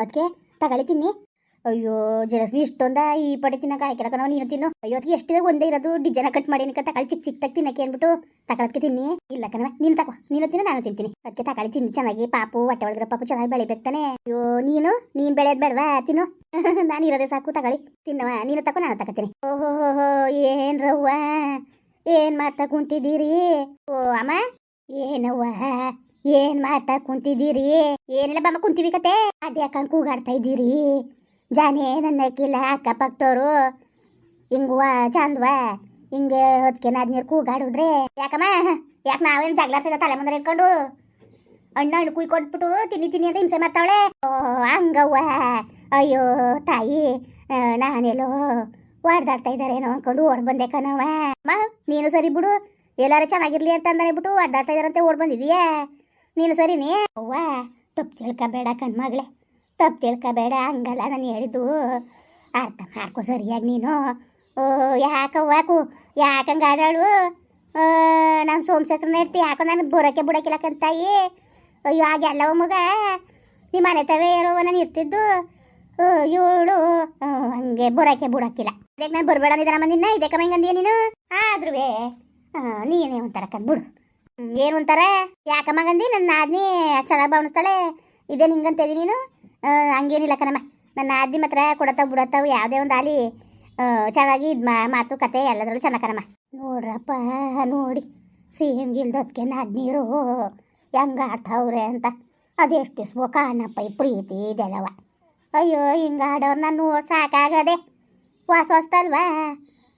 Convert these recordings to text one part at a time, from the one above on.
ಅದಕ್ಕೆ ತಗೊಳ್ಳಿ ಅಯ್ಯೋ ಜಲಸ್ಮಿ ಇಷ್ಟೊಂದ ಈ ಪಡೆ ತಿನ್ನಕ ಹಾಕಿರಕ ನಾವು ನೀನು ತಿನ್ನು. ಅಯ್ಯೋ, ಅದಕ್ಕೆ ಎಷ್ಟಿದೆ ಒಂದೇ ಇರೋದು, ಡಿಜನ ಕಟ್ ಮಾಡಿ ನಿಕ್ಕ ತಗೊಳ್ಳಿ ಚಿಕ್ಕ ತಕ್ಕ ತಿನ್ನಕ್ಕೆ ಅಂದ್ಬಿಟ್ಟು ತಗೊಳಕ್ಕೆ ತಿನ್ನಿ. ಇಲ್ಲ ಕಣವ ನೀನು ತಗೋ. ನೀನು ತಿನ್ನು, ನಾನು ತಿಂತೀನಿ. ಅದಕ್ಕೆ ತಗೊಳ್ಳಿ ತಿನ್ನಿ ಚೆನ್ನಾಗಿ ಪಾಪು, ಹೊಟ್ಟೆ ಒಳಗಿರೋ ಪಾಪು ಚೆನ್ನಾಗಿ ಬೆಳಿಬೇಕು ತಾನೆ. ಅಯ್ಯೋ, ನೀನು ನೀನು ಬೆಳೆಯೋದು ಬೇಡವಾ? ತಿನ್ನು. ನಾನು ಇರೋದೇ ಸಾಕು, ತಗೊಳ್ಳಿ. ತಿನ್ನವ ನೀನು ತಗೋ, ನಾನು ತಗೋತೀನಿ. ಓಹೋ ಏನ್ ರವ್ವ? ಏನ್ ಮಾತಾ ಕುಂತಿದ್ದೀರಿ? ಓ, ಅಮ್ಮ? ಏನವ್ವ? ಏನ್ ಮಾಡ್ತಾ ಕುಂತಿದ್ದೀರಿ? ಏನಿಲ್ಲ ಬಮ್ಮ, ಕುಂತೀವಿ ಕತೆ. ಅದ್ಯಾಕಂಗ್ ಕೂಗಾಡ್ತಾ ಇದ್ದೀರಿ. ಜಾನೇ, ನನ್ನ ಅಕ್ಕಿಲ್ಲ, ಅಕ್ಕಪಕ್ಕದವ್ರು. ಹಿಂಗುವ ಚಂದ್ವ ಹಿಂಗೆ ಹೊತ್ಕೆ ನೀರು ಕೂಗಾಡಿದ್ರೆ ಯಾಕಮ್ಮ? ಯಾಕೆ ನಾವೇನು ಜಗಳಾಡ್ತಿದ್ದ ತಲೆ ಮುಂದೆ ಇಟ್ಕೊಂಡು? ಅಣ್ಣ ಅಣ್ಣ ಕುಯ್ ಕೊಟ್ಬಿಟ್ಟು ತಿನ್ನಿ ತಿನ್ನಿ ಅಂತ ಹಿಂಸೆ ಮಾಡ್ತಾವಳೆ. ಓ ಹಂಗವ್ವ. ಅಯ್ಯೋ, ತಾಯಿ. ನಾನೆಲ್ಲೋ ಹೊಡ್ದಾಡ್ತಾ ಇದ್ದಾರೇನೋ ಅನ್ಕೊಂಡು ಓಡ್ ಬಂದೆ ಕಣವ ನೀನು ಸರಿ ಬಿಡು. ಎಲ್ಲಾರು ಚೆನ್ನಾಗಿರ್ಲಿ ಅಂತ ಅಂದ್ರೆ ಬಿಟ್ಟು ಅಡ್ಡಾಡ್ತಾ ಇದಾರಂತೆ ಓಡ್ ಬಂದಿದೀಯಾ ನೀನು ಸರಿನೇ? ಅವ್ವ, ತಪ್ಪು ತಿಳ್ಕೊಬೇಡ ಕಣ್ಮಗಳೇ ತಪ್ಪು ತಿಳ್ಕೊಬೇಡ ಹಂಗಲ್ಲ ನಾನು ಹೇಳಿದ್ದು. ಅರ್ಥ ಮಾಡ್ಕೋ ಸರಿಯಾಗಿ ನೀನು. ಓ, ಯಾಕವ್ವ ಕು, ಯಾಕಂಗೆ ಆಡಾಳು? ನಮ್ಮ ಸೋಮಶೇಖರನ ಇರ್ತಿ ಯಾಕೋ ನನಗೆ ಬರೋಕೆ ಬಿಡೋಕಿಲ್ಲ ಕಂತಾಯಿ ಅಯ್ಯೋ, ಹಾಗೆಲ್ಲವ ಮಗ. ನಿಮ್ಮ ಮನೆ ತವೇ ಇರೋ ನಾನು ಇರ್ತಿದ್ದು. ಇವಳು ಹಂಗೆ ಬರೋಕೆ ಬುಡಕ್ಕಿಲ್ಲ. ಅದಕ್ಕೆ ನಾನು ಬರಬೇಡ ಅಂದಿದ್ದಾನ ನಿನ್ನ? ಇದಕ್ಕೆ ಹಿಂಗಂದಿಯ ನೀನು? ಆದ್ರೂ ನೀನೇ ಒಂಥರ ಕಂದ್ಬಿಡು ಏನು ಅಂತಾರೆ ಯಾಕಮ್ಮ ಗಂದಿ ನನ್ನ ನಾದಿನಿ ಚೆನ್ನಾಗಿ ಭಾವನಿಸ್ತಾಳೆ ಇದೇ ನಿಂಗಂತೇದಿ ನೀನು? ಹಂಗೇನಿಲ್ಲ ಕಣಮ್ಮ. ನನ್ನ ನಾದಿನಿ ಮಾತ್ರ ಕೊಡತ್ತಾವ ಬಿಡತ್ತಾವ ಯಾವುದೇ ಒಂದು ಆಲಿ ಚೆನ್ನಾಗಿ ಇದು ಮಾತು, ಕತೆ ಎಲ್ಲದರಲ್ಲೂ ಚೆನ್ನಾಗಿ ಕಣಮ್ಮ. ನೋಡ್ರಪ್ಪ, ನೋಡಿ. ಸಿಹಿಮ್ ಗಿಲ್ದೊತ್ಕೆ ನಾದಿನೀರು. ಹೆಂಗೆ ಆಡ್ತಾವ್ರೆ ಅಂತ. ಅದೆಷ್ಟು ಇಸ್ಬೋ ಕಾಣಪ್ಪ ಈ ಪ್ರೀತಿ ಇದೆಲ್ಲವ. ಅಯ್ಯೋ, ಹಿಂಗೆ ನನ್ನ ನೋಡಿ ಸಾಕಾಗದೆ. ಹೊಸ ಹೊಸ್ತಲ್ವಾ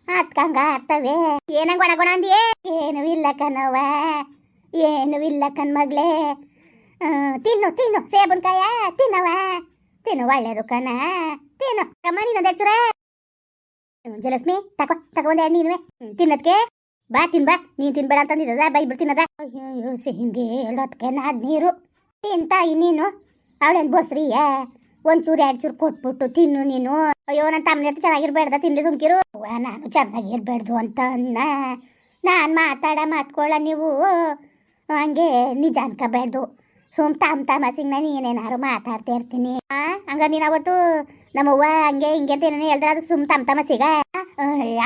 ಅತ್ಕಂಗ ಅರ್ಥವೇ ಏನಂಗ ಒಣ ಗುಣ ಅಂದಿಯೇ? ಏನು ಇಲ್ಲ ಕಣವ ಏನು ಇಲ್ಲ ಕಣ್ ಮಗ್ಳೇ ಆ, ತಿನ್ನು ತಿನ್ನು ಸೇಬನ್ಕಾಯ ತಿನ್ನವ ತಿನ್ನು ಒಳ್ಳೇದು ಕಣ. ತಿನ್ನು. ಕಮ್ಮ ನೀನು ಚೂರ. ಜಲಸ್ಮಿ ತಕೋ ಎರಡು ನೀನುವೆ. ತಿನ್ನದ್ಕೆ? ಬಾ ತಿನ್ ಬಾ. ನೀನ್ ತಿನ್ಬೇಡ ಅಂತಂದಿದ್ದದ ಬೈ ತಿನ್ನದ. ಅಯ್ಯೋ ಸಿಹಿಂಗೆ ಹೇಳೋದ್ಕೆ ನಾದ್ ನೀರು ತಿಂತಾಯಿ ನೀನು. ಅವಳೇನ್ ಬಸ್ರಿಯ? ಒಂಚೂರು ಎರಡು ಚೂರು ಕೊಟ್ಬಿಟ್ಟು, ತಿನ್ನು ನೀನು. ಅಯ್ಯೋ ನನ್ನ ತಮ್ಮನ ಚೆನ್ನಾಗಿರ್ಬೇಡ್ದ, ತಿನ್ಲಿ ಸುಮ್ಕಿರು. ನಾನು ಚೆನ್ನಾಗಿರ್ಬೇಡ್ದು ಅಂತ ನಾನು ಮಾತಾಡ ಮಾತ್ಕೊಳ್ಳ ನೀವು. ಹಂಗೆ ನಿಜ ಅನ್ಕೋಬೇಡ್ದು. ಸುಮ್ ತಮ್ಮ ಸಿಂಗ್ ನಾನು ಏನೇನಾರು ಮಾತಾಡ್ತಾ ಇರ್ತೀನಿ. ಹಂಗ ನೀನು ಅವತ್ತು ನಮ್ಮವ್ವ ಹಂಗೆ ಹಿಂಗೆ ಅಂತ ಏನೇನು ಅದು ಸುಮ್ ತಮ್ಮ ತಮಾಸಿಗ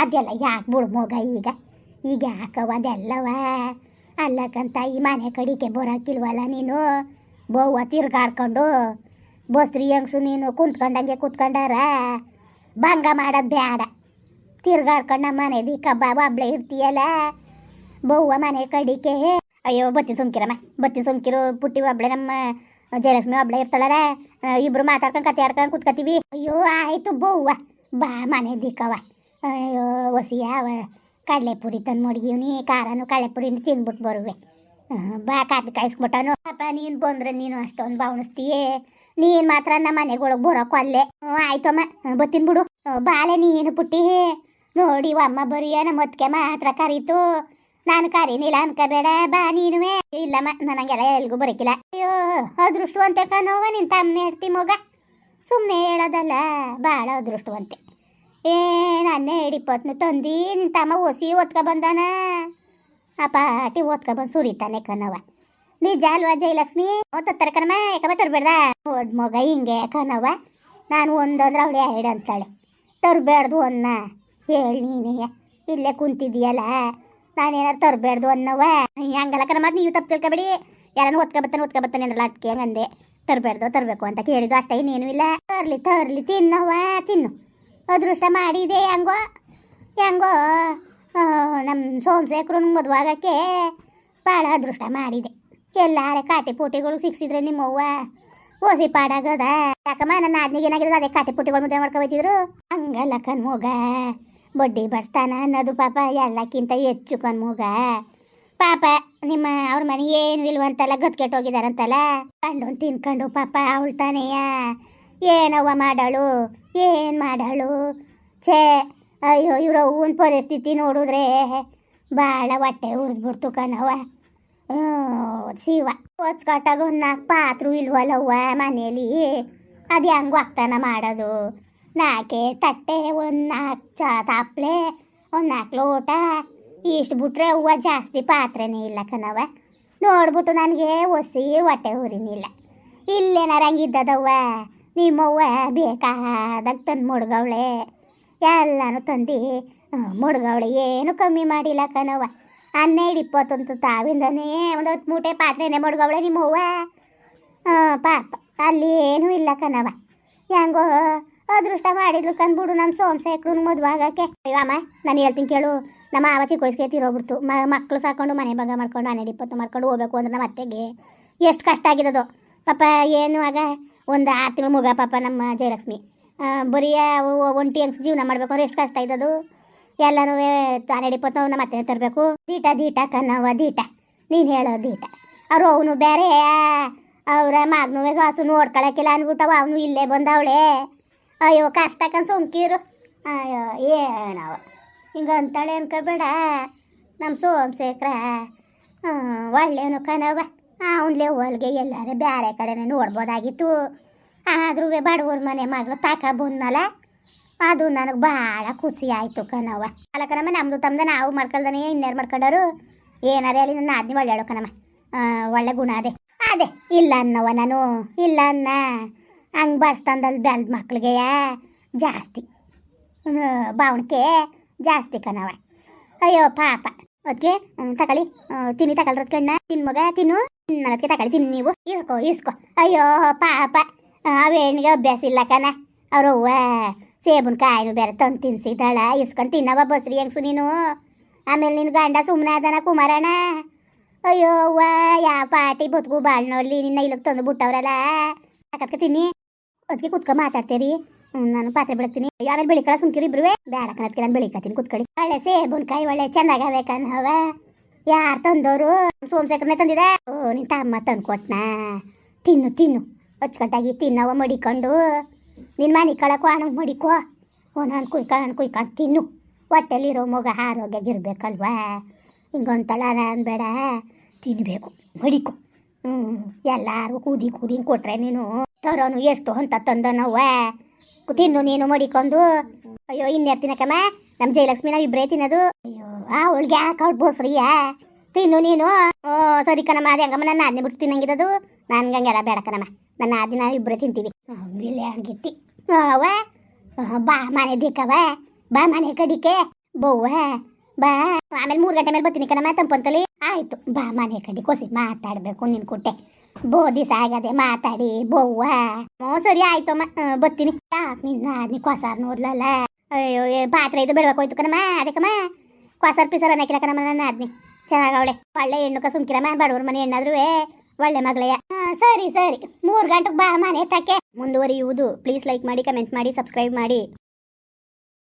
ಅದೆಲ್ಲ ಯಾಕೆ ಬಿಡು ಮೋಗ ಈಗ? ಈಗ ಯಾಕವ ಅದೆಲ್ಲವ? ಅಲ್ಲಕ್ಕಂತ ಈ ಮನೆ ಕಡಿಕೆ ಬರೋಕ್ಕಿಲ್ವಲ್ಲ ನೀನು? ಬೋವ ತಿರ್ಗಾಡ್ಕೊಂಡು ಬಸ್ರಿ ಹೆಂಗ್ಸು ನೀನು ಕುಂತ್ಕೊಂಡಂಗೆ ಕುತ್ಕೊಂಡಾರ? ಭಂಗ ಮಾಡೋದು ಬೇಡ ತಿರ್ಗಾಡ್ಕೊಂಡು ನಮ್ಮ ಮನೆದಿ ಕಬ್ಬಾಬ್ ಒಬ್ಳೆ ಇರ್ತೀಯಲ್ಲ? ಬವ್ವ ಮನೆ ಕಡಿಕೆ. ಅಯ್ಯೋ, ಬತ್ತಿ ಸುಮ್ಕಿರಮ್ಮ, ಬತ್ತಿ ಸುಮ್ಕಿರು. ಪುಟ್ಟಿ ಒಬ್ಳೆ ನಮ್ಮ ಜಯಲಕ್ಷ್ಮಿ ಒಬ್ಳೆ ಇರ್ತಾಳಲ್ಲ? ಇಬ್ರು ಮಾತಾಡ್ಕೊಂಡು ಕತೆ ಆಡ್ಕೊಂಡು ಕುತ್ಕತೀವಿ ಅಯ್ಯೋ, ಆಯಿತು ಬೌವ್ವ. ಬಾ ಮನೆ ದಿಕ್ಕವ ಅಯ್ಯೋ ಒಸಿ ಯಾವ ಕಡಲೆಪುರಿ ತಂದು ಮಡಗಿವ್ನಿ. ಖಾರನು ಕಡಲೆಪುರಿನ ತಿಂದ್ಬಿಟ್ಟು ಬರುವೆ. ಬಾ ಕಾಪಿ ಕಾಯಿಸ್ಬಿಟ್ಟನು. ಪಾಪ, ನೀನು ಬಂದ್ರೆ ನೀನು ಅಷ್ಟೊಂದು ಬಾವಣಿಸ್ತೀಯೇ? ನೀನು ಮಾತ್ರ ನಮ್ಮ ಮನೆಗೊಳಗೆ ಬರೋಕು ಅಲ್ಲೇ ಆಯ್ತಮ್ಮ ಬತ್ತಿನ್ ಬಿಡು. ಬಾಲೆ ನೀನು ಪುಟ್ಟಿ ನೋಡಿ ಅಮ್ಮ ಬರೀಯ ನಮ್ಮ ಹೊತ್ತಿಗೆ ಮಾತ್ರ ಕರೀತು. ನಾನು ಕರೀನಿಲ್ಲ ಅನ್ಕೋಬೇಡ, ಬಾ ನೀನುವೆ ಇಲ್ಲಮ್ಮ, ನನಗೆಲ್ಲ ಎಲ್ಗೂ ಬರಕಿಲ್ಲ. ಅಯ್ಯೋ, ಅದೃಷ್ಟವಂತೆ ಕನೋವ ನಿನ್ ತಮ್ಮನೆ ಹೇಳ್ತಿ ಮಗ. ಸುಮ್ಮನೆ ಹೇಳೋದಲ್ಲ ಭಾಳ ಅದೃಷ್ಟವಂತೆ. ಏ, ನನ್ನ ಹಿಡಿಪತ್ನು ತಂದು, ನಿನ್ ತಮ್ಮ ಒಸಿ ಓದ್ಕೊ ಬಂದಾನ. ಆ ಪಾಟಿ ಓದ್ಕೊ ಬಂದು ಸುರಿತಾನೆ ಕಣವ ನಿಜ ಅಲ್ವಾ ಜಯಲಕ್ಷ್ಮಿ ಓದ್ತಾರೆ ಕರ್ಮ ಯಾಕಮ್ಮ ತರಬೇಡ್ದ ನೋಡ್ ಮಗ ಹಿಂಗೆ ಯಾಕನವ ನಾನು ಒಂದಂದ್ರೆ ಅವಳೆ ಎರಡು ಅಂತಾಳೆ. ತರಬೇಡ್ದು ಅನ್ನ. ಹೇಳಿ ನೀನೇ. ಇಲ್ಲೇ ಕುಂತಿದ್ದೀಯಲ್ಲ ನಾನೇನಾರು ತರಬೇಡ್ದು ಅನ್ನವ ಹಂಗಲ್ಲ ಕಣ ಮತ್ತೆ ನೀವು ತಪ್ಪು ತಿಳ್ಕೊಬೇಡಿ. ಯಾರನ್ನು ಓದ್ಕೊಬತ್ತಾನೆ ಬರ್ತಾನೆ ಅಂದ್ರಲ್ಲ ಅದಕ್ಕೆ ಹಂಗಂದೆ ತರಬೇಡ್ದು, ತರಬೇಕು ಅಂತ ಕೇಳಿದ್ದು. ಅಷ್ಟೇ ಇನ್ನೇನು ಇಲ್ಲ. ತರ್ಲಿ ತರ್ಲಿ ತಿನ್ನವ ತಿನ್ನು. ಅದೃಷ್ಟ ಮಾಡಿದೆ ಹೆಂಗೋ ಹೆಂಗೋ ನಮ್ಮ ಸೋಮಶೇಖರು ಮದುವಾಗಕ್ಕೆ ಭಾಳ ಅದೃಷ್ಟ ಮಾಡಿದೆ. ಎಲ್ಲಾರೆ ಕಾಟಿ ಪೂಟಿಗಳು ಸಿಕ್ಸಿದ್ರೆ ನಿಮ್ಮವ್ವ ಓಸಿ ಪಾಡಾಗದ ಯಾಕಮ್ಮ ನನ್ನ ಆದ್ನಿಗೆ ಏನಾಗಿದೆ ಅದೇ ಕಾಟಿ ಪುಟ್ಟಿಗಳು ಮುದ್ದೆ ಮಾಡ್ಕೊ ಹಂಗ ಹಂಗಲ್ಲ ಮೂಗ. ಬಡ್ಡಿ ಬಡ್ಸ್ತಾನ ಅನ್ನೋದು ಪಾಪ ಎಲ್ಲಕ್ಕಿಂತ ಹೆಚ್ಚು ಕಣ್ಮೂಗ ಪಾಪ ನಿಮ್ಮ ಅವ್ರ ಮನೆ ಏನು ಇಲ್ವಂತಲ್ಲ ಗದ್ಕೆಟ್ ಹೋಗಿದಾರಂತಲ್ಲ? ಕಂಡು ತಿನ್ಕೊಂಡು ಪಾಪ ಅವಳು ತಾನೆಯ ಏನವ್ವ ಮಾಡಾಳು? ಏನು ಮಾಡಾಳು? ಛೇ ಅಯ್ಯೋ ಇವ್ರ ಹೂವಿನ ಪರಿಸ್ಥಿತಿ ನೋಡಿದ್ರೆ ಭಾಳ ಹೊಟ್ಟೆ ಉರಿದ್ಬಿಡ್ತು ಕಣವ್ವ. ಹ್ಮ್, ಶಿವ. ಹೊಚ್ಕಟ್ಟಾಗ ಒಂದು ನಾಲ್ಕು ಪಾತ್ರು ಇಲ್ವಲ್ಲವ್ವ ಮನೇಲಿ? ಅದು ಹೆಂಗೆ ಆಗ್ತಾನ ಮಾಡೋದು? ನಾಲ್ಕೆ ತಟ್ಟೆ ಒಂದು ನಾಲ್ಕು ಚಾ ತಾಪ್ಲೆ, ಒಂದು ನಾಲ್ಕು ಲೋಟ. ಇಷ್ಟು ಬಿಟ್ರೆ ಹೂವು ಜಾಸ್ತಿ ಪಾತ್ರೆನೇ ಇಲ್ಲ ಕಣವ ನೋಡ್ಬಿಟ್ಟು ನನಗೆ ಒಸಿ ಹೊಟ್ಟೆ ಊರಿನಿಲ್ಲ ಇಲ್ಲೇನಾರ ಹಂಗಿದ್ದದವ್ವ ನಿಮ್ಮವ್ವ ಬೇಕಾದಾಗ ತಂದು ಮುಡ್ಗವಳೆ. ಎಲ್ಲಾನು ತಂದು, ಮುಡ್ಗವಳೆ. ಏನು ಕಮ್ಮಿ ಮಾಡಿಲ್ಲ ಕಣವ್ವ. ಹನ್ನೆರಡು ಇಪ್ಪತ್ತೊಂದು ತಾವಿಂದನೇ ಒಂದು ಹತ್ತು ಮೂಟೆ ಪಾತ್ರೆನೇ ನಿಮ್ಮ ಅವ್ವ ಹಾಂ ಪಾಪ, ಅಲ್ಲಿ ಏನೂ ಇಲ್ಲ ಕಣವ ಹೆಂಗೋ ಅದೃಷ್ಟ ಮಾಡಿದ್ಲು ಕಂದ್ಬಿಡು ನಮ್ಮ ಸೋಮಶೇಖರನ ಮದುವೆ ಆಗಕ್ಕೆ. ಅಯ್ಯೋ ಅಮ್ಮ ನಾನು ಹೇಳ್ತೀನಿ ಕೇಳು, ನಮ್ಮ ಮಾವ ಚಿಕ್ಕ ತಿರೋಗ್ಬಿಡ್ತು. ಮ ಮಕ್ಕಳು ಸಾಕೊಂಡು ಮನೆ ಭಾಗ ಮಾಡ್ಕೊಂಡು ಹನ್ನೆರಡು ಇಪ್ಪತ್ತು ಮಾಡ್ಕೊಂಡು ಹೋಗ್ಬೇಕು ಅಂದ್ರೆ ನಮ್ಮ ಅತ್ತೆಗೆ ಎಷ್ಟು ಕಷ್ಟ ಆಗಿರೋದು ಪಾಪ, ಏನು ಆಗ? ಒಂದು ಆರು ತಿಂಗಳು ಮುಗ ಪಾಪ ನಮ್ಮ ಜಯಲಕ್ಷ್ಮಿ. ಬರೀ ಒಂಟಿ ಅಂತ ಜೀವನ ಮಾಡ್ಬೇಕು ಅಂದ್ರೆ ಎಷ್ಟು ಕಷ್ಟ ಇದ್ದದು ಎಲ್ಲನೂ ಹನ್ನೆರಡು ಇಪ್ಪತ್ತು ನಮ್ಮ ತರಬೇಕು? ದೀಟ ದೀಟ ಕನ್ನವ ದೀಟ. ನೀನು ಹೇಳೋ ದೀಟ. ಅವ್ರು ಅವನು ಬೇರೆ. ಅವರ ಮಗನೂ ಸಾಸು ನೋಡ್ಕೊಳಕಿಲ್ಲ ಅಂದ್ಬಿಟ್ಟವ ಅವನು ಇಲ್ಲೇ ಬಂದವಳೆ. ಅಯ್ಯೋ ಕಷ್ಟ ಕನ್ ಸುಮ್ಕಿರು. ಅಯ್ಯೋ, ಏನವ. ಹಿಂಗೆ ಅಂತಾಳೆ ಅನ್ಕೋಬೇಡ ನಮ್ಮ ಸೋಮಶೇಖರ ಒಳ್ಳೆಯವನು ಕನವ ಅವನ್ಲೇ ಹೊಲ್ಗೆ ಎಲ್ಲಾರು ಬೇರೆ ಕಡೆನೇ ನೋಡ್ಬೋದಾಗಿತ್ತು. ಆದ್ರೂ ಬಡವ್ರ ಮನೆ ಮಗಳು ತಾಕ ಬಂದ್ನಲ್ಲ. ಅದು ನನಗೆ ಭಾಳ ಖುಷಿ ಆಯಿತು ಕಣವ ಅಲ್ಲ ಕಣಮ್ಮ ನಮ್ಮದು ತಮ್ಮದ ನಾವು ಮಾಡ್ಕೊಳ್ದಾನೆ ಇನ್ಯಾರು ಮಾಡ್ಕೊಂಡರು ಏನಾರೇ ಅಲ್ಲಿ ನನ್ನ ಆದ್ನಿ ಒಳ್ಳೆ ಕಣಮ್ಮ. ಒಳ್ಳೆ ಗುಣ ಅದೇ. ಅದೇ, ಇಲ್ಲ ಅನ್ನವ ನಾನು, ಇಲ್ಲ ಅನ್ನ. ಹಂಗೆ ಬಡ್ಸ್ತಂದಲ್ಲಿ ಬೆಳ್ದ ಮಕ್ಳಿಗೆ ಜಾಸ್ತಿ. ಬಾವಣಿಕೆ ಜಾಸ್ತಿ ಕಣವ ಅಯ್ಯೋ, ಪಾಪ. ಅದಕ್ಕೆ ತಗೊಳ್ಳಿ. ತಿನ್ನಿ ತಗೊಳ್ರದ ಕಣ್ಣ ತಿನ್ ಮಗ, ತಿನ್ನು. ನನಗೆ ತಗೊಳ್ಳಿ, ತಿನ್ನಿ ನೀವು. ಇಸ್ಕೋ ಇಸ್ಕೋ. ಅಯ್ಯೋ, ಪಾಪ. ಅವೇಣಿಗೆ ಅಭ್ಯಾಸ ಇಲ್ಲ ಕಣ. ಅವ್ರವ್ವ. ಸೇಬುನ್ ಕಾಯಿನು ಬೇರೆ ತಂದು ತಿನ್ಸಿದ್ದಾಳ ಇಸ್ಕೊಂಡು ತಿನ್ನವ ಬಸ್ರಿ ಹೆಂಗ್ಸು ನೀನು? ಆಮೇಲೆ ನಿನ್ನ ಗಂಡ ಸುಮ್ಮನೆ ಅದನ ಕುಮಾರಣ್ಣ. ಅಯ್ಯೋ ಅವ್ವ ಯಾವ ಪಾಟಿ ಬದುಕು ಬಾಳ್ ನೋಡ್ಲಿ, ನಿನ್ನ ಇಲ್ಲಿಗೆ ತಂದು ಬಿಟ್ಟವ್ರಲ್ಲ. ಸಾಕತ್ಕ ತಿನ್ನಿ? ಅದಕ್ಕೆ ಕುತ್ಕ ಮಾತಾಡ್ತೀರಿ. ನಾನು ಪಾತ್ರೆ ಬಿಡ್ತೀನಿ ಆಮೇಲೆ ಬೆಳಿಕಳ ಸುಮ್ಕಿರಿ ಇಬ್ರುವೆ. ಬೇಡ ಕಣತ್ಗೆ ನಾನು ಬೆಳಿಕತ್ತೀನಿ ಕುತ್ಕೊಳ್ಳಿ. ಒಳ್ಳೆ ಸೇಬುನ್ಕಾಯಿ ಒಳ್ಳೆ ಚೆನ್ನಾಗವೆ ಕಣವ ಯಾರು ತಂದೋರು? ಸೋಮಶೇಖರನೇ ತಂದಿದ? ಓ, ನಿನ್ ತಮ್ಮ ತಂದು ಕೊಟ್ನಾ ತಿನ್ನು ತಿನ್ನು. ಅಚ್ಚುಕಟ್ಟಾಗಿ ತಿನ್ನವ ಮಡಿಕೊಂಡು. ನಿನ್ನ ಮನೆ ಕಳಕೋ ಹಣ ಮಡಿಕೋ. ನಾನು ಕುಯ್ಕೊಂಡು ಕುಯ್ಕೊಂಡು ತಿನ್ನು. ಹೊಟ್ಟೆಲಿರೋ ಮಗ ಆರೋಗ್ಯಾಗಿರ್ಬೇಕಲ್ವಾ ಹಿಂಗೊಂತಳ ಬೇಡ. ತಿನ್ನಬೇಕು ಮಡಿಕೊ. ಹ್ಞೂ ಎಲ್ಲರೂ ಕೂದಿ ಕೂದಿನ ಕೊಟ್ರೆ ನೀನು. ತರೋನು ಎಷ್ಟು ಅಂತ ತಂದನವ್ವ. ತಿನ್ನು ನೀನು ಮಡಿಕೊಂಡು. ಅಯ್ಯೋ ಇನ್ನೇರ್ ತಿನ್ನಕಮ್ಮ ನಮ್ಮ ಜಯಲಕ್ಷ್ಮಿ ನಾವು ಇಬ್ಬರೇ ತಿನ್ನೋದು. ಅಯ್ಯೋ, ಆ ಯಾಕೆ ಅವಳು ಬೋಸ್ರಿಯ ತಿನ್ನು ನೀನು. ಓ, ಸರಿ ಕಣಮ್ಮ, ಅದು ಹೆಂಗಮ್ಮ, ನಾನು ಅದನ್ನೇ ಬಿಟ್ಟು ತಿನ್ನಂಗಿರೋದು ನನ್ಗೆ ಹಂಗೆಲ್ಲ ಬೇಡ ಕಣಮ್ಮ. ನನ್ನ ಆದಿ ನಾವು ತಿಂತೀವಿ. ತಿಂತೀವಿ ಗಿಟ್ಟಿ. ಅವ ಬಾ ಮನೆ ದಿಕ್ಕವ ಬಾ ಮನೆ ಕಡಿಕೆ ಬೌವ ಬಾ. ಆಮೇಲೆ ಮೂರು ಗಂಟೆ ಮೇಲೆ ಬರ್ತೀನಿ ಕಣಮ್ಮ ತಂಪಂತಲಿ ಆಯ್ತು ಬಾ ಮನೆ ಕಡಿ ಕೋಸಿ ಮಾತಾಡಬೇಕು ನಿನ್ ಕೊಟ್ಟೆ ಬೋ ದಿವಸ ಆಗದೆ ಮಾತಾಡಿ ಬೌವ ಹ್ಞೂ ಸರಿ ಆಯ್ತಮ್ಮ ಆ, ಬರ್ತೀನಿ. ಯಾಕೆ ನಿನ್ನ ಆದ್ನಿ ಕೊಸಾರ್ ನೋದ್ಲಲ್ಲ ಅಯ್ಯೋ ಪಾತ್ರೆ ಇದು ಬೆಳಬೇಕು ಹೋಯ್ತು ಕಣಮ್ಮ ಅದಕ್ಕಮ್ಮ. ಕೊಸಾರ್ ಪಿಸರ್ ಅನ್ನಕಿಲ್ಲ ಕಣಮ್ಮ ನನ್ನ ಆದ್ನಿ. ಚೆನ್ನಾಗವಳೆ ಒಳ್ಳೆ ಹೆಣ್ಣು ಸುಮ್ಕಿರಮ್ಮ ಬಡವ್ರ ಮನೆ ಹೆಣ್ಣಾದ್ರೂ ಒಳ್ಳೆ ಮಗಳೆಯ ಸರಿ ಸರಿ. ಮೂರು ಗಂಟೆಗೆ ಬಾ ಮನೆ ತಕ್ಕೆ ಮುಂದುವರಿಯುವುದು. ಪ್ಲೀಸ್ ಲೈಕ್ ಮಾಡಿ ಕಮೆಂಟ್ ಮಾಡಿ ಸಬ್ಸ್ಕ್ರೈಬ್ ಮಾಡಿ.